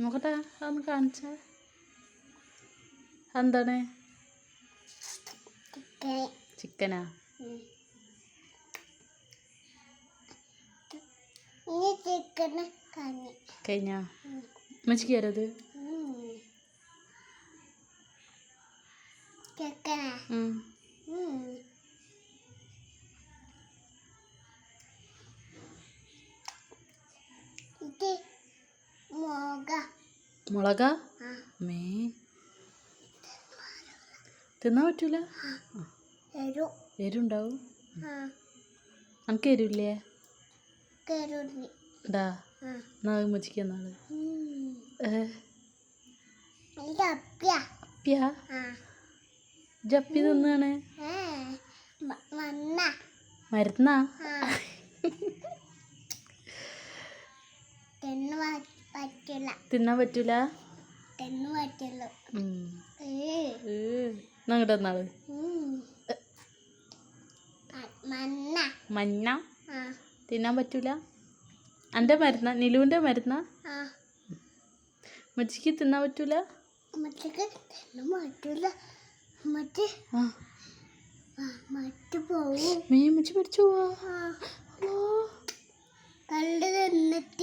നോക്കട്ടെ അതൊന്ന് കാണിച്ചേ? എന്താണ്? ചിക്കനാ? കഴിഞ്ഞാ? ഉമ്മച്ചിക്ക് തരത് ഇത് മുളക? മേ. തിന്നാൻ പറ്റൂല? എരു. എരുണ്ടാവും? നമുക്ക് എരിവില്ലേ? കരുതി ഡാ എന്നാ ഉമ്മച്ചിക്ക് എന്നാൾ ജപ്പി തിന്നാണ്? മരുന്നാ? തിന്നാൻ പറ്റൂല? വന്നാൾ? മണ്ണ മഞ്ഞ തിന്നാൻ പറ്റൂല? എന്റെ മരുന്ന? നിലുവിന്റെ മരുന്ന? ആ. ഉമ്മച്ചിക്ക് തിന്നാൻ പറ്റൂല? മറ്റു തെന്ന് പറ്റില്ല മറ്റ് ആ. മറ്റ് പോവും. മേ ഉമ്മച്ചി പഠിച്ചു പോവാ. കണ്ട് തിന്നിട്ട്.